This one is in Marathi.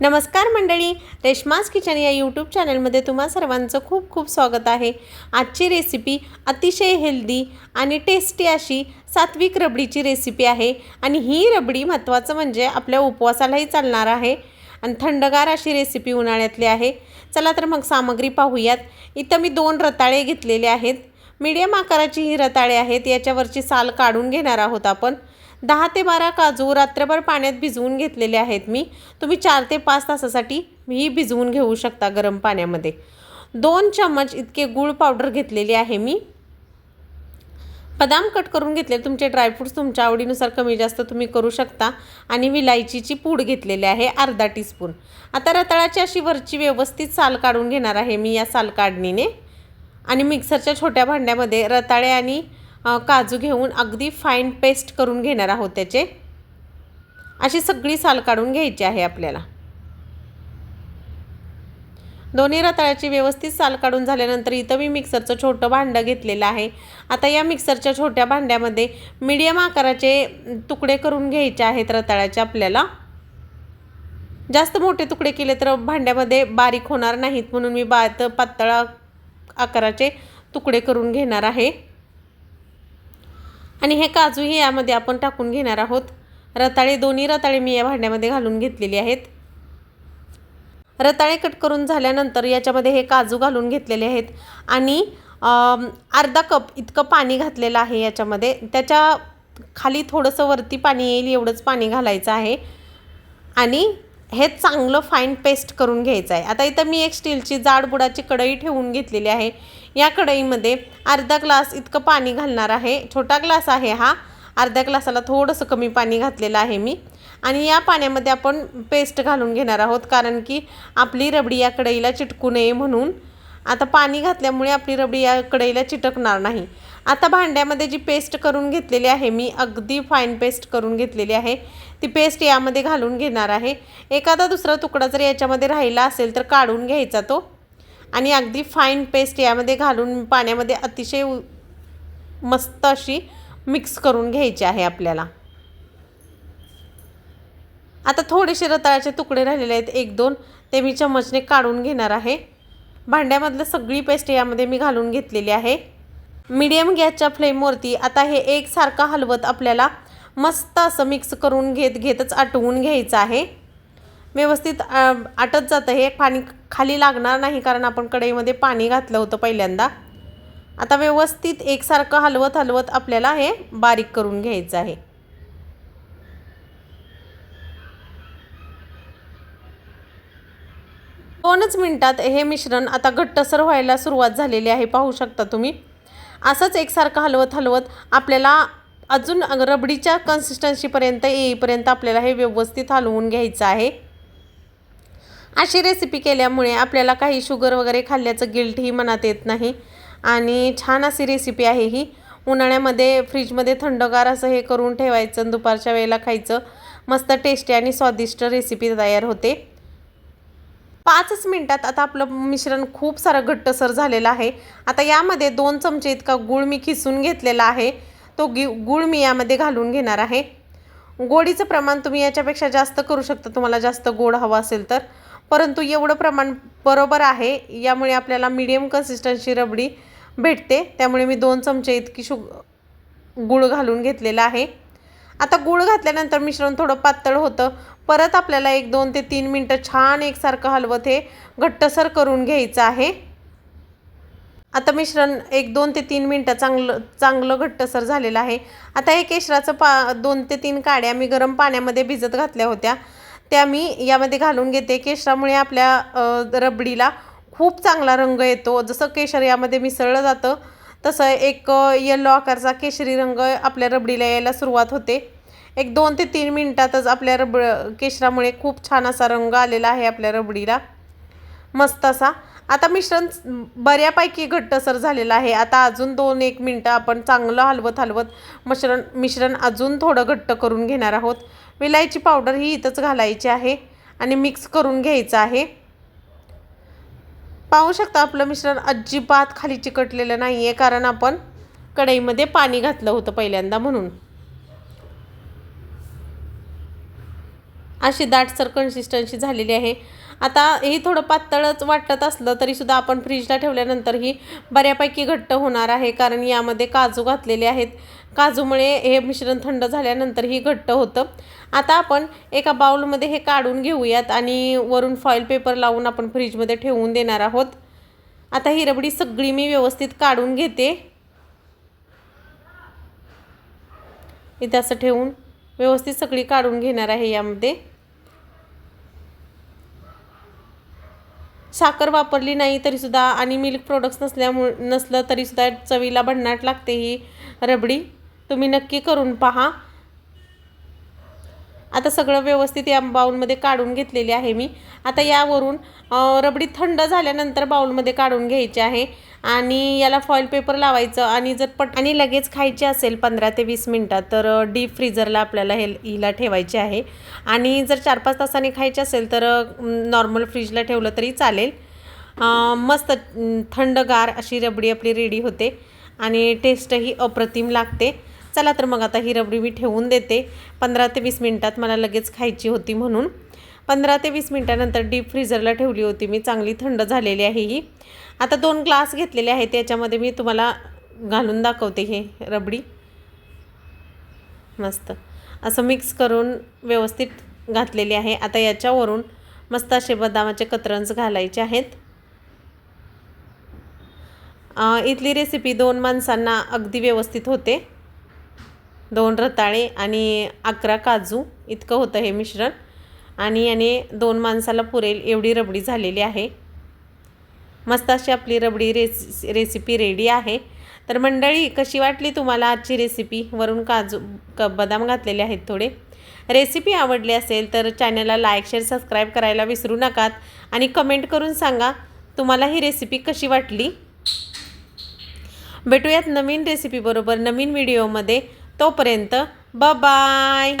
नमस्कार मंडळी रेश्मास किचन या यूट्यूब चॅनलमध्ये तुम्हा सर्वांचं खूप खूप स्वागत आहे. आजची रेसिपी अतिशय हेल्दी आणि टेस्टी अशी सात्विक रबडीची रेसिपी आहे आणि ही रबडी महत्त्वाचं म्हणजे आपल्या उपवासालाही चालणार आहे. आणि थंडगार अशी रेसिपी उन्हाळ्यातली आहे. चला तर मग सामग्री पाहूयात. इथं मी दोन रताळे घेतलेले आहेत. मीडियम आकाराची ही रताळे आहेत. याच्यावरची साल काढून घेणार आहोत आपण. दहा ते बारा काजू रात्रभर पाण्यात भिजवून घेतलेले आहेत मी. तुम्ही चार ते पाच तासासाठी ही भिजवून घेऊ शकता गरम पाण्यामध्ये. दोन चम्मच इतके गूळ पावडर घेतलेली आहे मी. बदाम कट करून घेतले. तुमचे ड्रायफ्रूट्स तुमच्या आवडीनुसार कमी जास्त तुम्ही करू शकता. आणि विलायचीची पूड घेतलेली आहे अर्धा टीस्पून आता रताळाची अशी वरची व्यवस्थित साल काढून घेणार आहे मी या साल काढणीने. आणि मिक्सरच्या छोट्या भांड्यामध्ये रताळे आणि काजू घेऊन अगदी फाईन पेस्ट करून घेणार आहोत त्याचे. अशी सगळी साल काढून घ्यायची आहे आपल्याला. दोन्ही रताळ्याची व्यवस्थित साल काढून झाल्यानंतर इथं मी मिक्सरचं छोटं भांडं घेतलेलं आहे. आता या मिक्सरच्या छोट्या भांड्यामध्ये मीडियम आकाराचे तुकडे करून घ्यायचे आहेत रताळ्याचे आपल्याला. जास्त मोठे तुकडे केले तर भांड्यामध्ये बारीक होणार नाहीत म्हणून मी बात पातळ आकाराचे तुकडे करून घेणार आहे. आणि हे काजूही यामध्ये आपण टाकून घेणार आहोत. रताळे दोन्ही रताळे मी या भांड्यामध्ये घालून घेतलेली आहेत. रताळे कट करून झाल्यानंतर याच्यामध्ये हे काजू घालून घेतलेले आहेत. आणि अर्धा कप इतकं पाणी घातलेलं आहे याच्यामध्ये. त्याच्याखाली थोडंसं वरती पाणी येईल एवढंच पाणी घालायचं आहे. आणि हे चांगलं फाईन पेस्ट करून घ्यायचं आहे. आता इथं मी एक स्टीलची जाड बुडाची कढई ठेवून घेतलेली आहे. या कढईमध्ये अर्धा ग्लास इतकं पाणी घालणार आहे. छोटा ग्लास आहे हा. अर्ध्या ग्लासाला थोडंसं कमी पाणी घातलेलं आहे मी. आणि या पाण्यामध्ये आपण पेस्ट घालून घेणार आहोत कारण की आपली रबडी या कढईला चिटकू नये म्हणून. आता पाणी घातल्यामुळे आपली रबडी या कढईला चिटकणार नाही. आता भांड्यामध्ये जी पेस्ट करून घेतलेली आहे मी अगदी फाईन पेस्ट करून घेतलेली आहे. ती पेस्ट यामध्ये घालून घेणार आहे. एखादा दुसरा तुकडा जर याच्यामध्ये राहिला असेल तर काढून घ्यायचा तो. आणि अगदी फाईन पेस्ट यामध्ये घालून पाण्यामध्ये अतिशय उ- मस्त अशी मिक्स करून घ्यायची आहे आपल्याला. आता थोडेसे रताळ्याचे तुकडे राहिलेले आहेत. एक दोन. ते मी चमचने काढून घेणार आहे. भांड्यामधलं सगळी पेस्ट यामध्ये मी घालून घेतलेली आहे. मीडियम गॅसच्या फ्लेमवरती आता हे एकसारखं हलवत आपल्याला मस्त असं मिक्स करून घेत घेतच आटवून घ्यायचं आहे. व्यवस्थित आटत जातं. हे पाणी खाली लागणार नाही कारण आपण कढईमध्ये पाणी घातलं होतं पहिल्यांदा. आता व्यवस्थित एकसारखं हलवत हलवत आपल्याला हे बारीक करून घ्यायचं आहे. दोनच मिनटात हे मिश्रण आता घट्टसर व्हायला सुरुवात झालेली आहे पाहू शकता तुम्ही. असंच एकसारखं हलवत हलवत आपल्याला अजून रबडीच्या कन्सिस्टन्सीपर्यंत येईपर्यंत आपल्याला हे व्यवस्थित हलवून घ्यायचं आहे. अशी रेसिपी केल्यामुळे आपल्याला काही शुगर वगैरे खाल्ल्याचं गिल्टही मनात येत नाही. आणि छान अशी रेसिपी आहे ही. उन्हाळ्यामध्ये फ्रीजमध्ये थंडगार असं हे करून ठेवायचं आणि दुपारच्या वेळेला खायचं. मस्त टेस्टी आणि स्वादिष्ट रेसिपी तयार होते. पाचच मिनटात आता आपलं मिश्रण खूप सारं घट्टसर झालेलं आहे. आता यामध्ये दोन चमचे इतका गूळ मी खिसून घेतलेला आहे. तो गि गूळ मी यामध्ये घालून घेणार आहे. गोडीचं प्रमाण तुम्ही याच्यापेक्षा जास्त करू शकता. तुम्हाला जास्त गोड हवं असेल तर. परंतु एवढं प्रमाण बरोबर आहे यामुळे आपल्याला मीडियम कन्सिस्टन्सी रबडी भेटते. त्यामुळे मी दोन चमचे इतकी शु गूळ घालून घेतलेला आहे. आता गूळ घातल्यानंतर मिश्रण थोडं पातळ होतं. परत आपल्याला एक दोन ते तीन मिनटं छान एकसारखं हलवत हे घट्टसर करून घ्यायचं आहे. आता मिश्रण एक दोन ते तीन मिनटं चांगलं चांगलं घट्टसर झालेलं आहे. आता हे केशराचं पा दोन ते तीन काड्या मी गरम पाण्यामध्ये भिजत घातल्या होत्या. त्या मी यामध्ये घालून घेते. केशरामुळे आपल्या रबडीला खूप चांगला रंग येतो. जसं केशर यामध्ये मिसळलं जातं तसं एक येलो आकारचा केशरी रंग आपल्या रबडीला यायला सुरुवात होते. एक दोन ते तीन मिनटातच आपल्या रब केशरामुळे खूप छान असा रंग आलेला आहे आपल्या रबडीला. मस्त असा. आता मिश्रण बऱ्यापैकी घट्टसर झालेलं आहे. आता अजून दोन एक मिनटं आपण चांगलं हलवत हलवत मिश्रण मिश्रण अजून थोडं घट्ट करून घेणार आहोत. विलायची पावडर ही इथंच घालायची आहे आणि मिक्स करून घ्यायचं आहे. पाहू शकता आपलं मिश्रण अजिबात खाली चिकटलेलं नाही आहे कारण आपण कढईमध्ये पाणी घातलं होतं पहिल्यांदा म्हणून. अशी दाटसर कन्सिस्टन्सी झालेली आहे. आता हे थोडं पातळच वाटत असलं तरीसुद्धा आपण फ्रीजला ठेवल्यानंतर ही बऱ्यापैकी घट्ट होणार आहे. कारण यामध्ये काजू घातलेले आहेत. काजूमुळे हे मिश्रण थंड झाल्यानंतर ही घट्ट होतं. आता आपण एका बाउलमध्ये हे काढून घेऊयात आणि वरून फॉईल पेपर लावून आपण फ्रीजमध्ये ठेवून देणार आहोत. आता ही रबडी सगळी मी व्यवस्थित काढून घेते. इथे असं ठेवून व्यवस्थित सगळी काढून घेणार आहे यामध्ये. साखर वापरली नाही तरीसुद्धा आणि मिल्क प्रोडक्ट्स नसल्यामुळे नसलं तरीसुद्धा चवीला भन्नाट लागते ही रबडी. तुम्ही नक्की करून पहा. आता सगळं व्यवस्थित या बाउलमध्ये काढून घेतलेले आहे मी. आता यावरून रबडी थंड झाल्यानंतर बाउलमध्ये काढून घ्यायची आहे. आणि याला फॉईल पेपर लावायचं आणि जर पट आणि लगेच खायची असेल पंधरा ते वीस मिनटात तर डीप फ्रीजरला आपल्याला हे हिला ठेवायची आहे. आणि जर चार पाच तासांनी खायची असेल तर नॉर्मल फ्रीजला ठेवलं तरी चालेल. मस्त थंडगार अशी रबडी आपली रेडी होते. आणि टेस्टही अप्रतिम लागते. चला तर मग आता ही रबडी मी ठेवून देते. पंधरा ते वीस मिनटात मला लगेच खायची होती म्हणून. पंधरा ते वीस मिनटानंतर डीप फ्रीजरला ठेवली होती मी. चांगली थंड झालेली आहे ही. आता दोन ग्लास घेतलेले आहेत. त्याच्यामध्ये मी तुम्हाला घालून दाखवते हे रबडी. मस्त. असं मिक्स करून व्यवस्थित घातलेली आहे. आता याच्यावरून मस्त असे बदामाचे कतरन्स घालायचे आहेत. इथली रेसिपी दोन माणसांना अगदी व्यवस्थित होते. दोन रताळे आणि अकरा काजू इतकं होतं हे मिश्रण. आणि याने दोन माणसाला पुरेल एवढी रबडी झालेली आहे. मस्त अशी आपली रबडी रेसि रेसिपी रेडी आहे. तर मंडळी कशी वाटली तुम्हाला आजची रेसिपी? वरून काजू क बदाम घातलेले आहेत थोडे. रेसिपी आवडली असेल तर चॅनलला लाईक शेअर सबस्क्राईब करायला विसरू नकात आणि कमेंट करून सांगा तुम्हाला ही रेसिपी कशी वाटली. भेटूयात नवीन रेसिपीबरोबर नवीन व्हिडिओमध्ये. तोपर्यंत ब बाय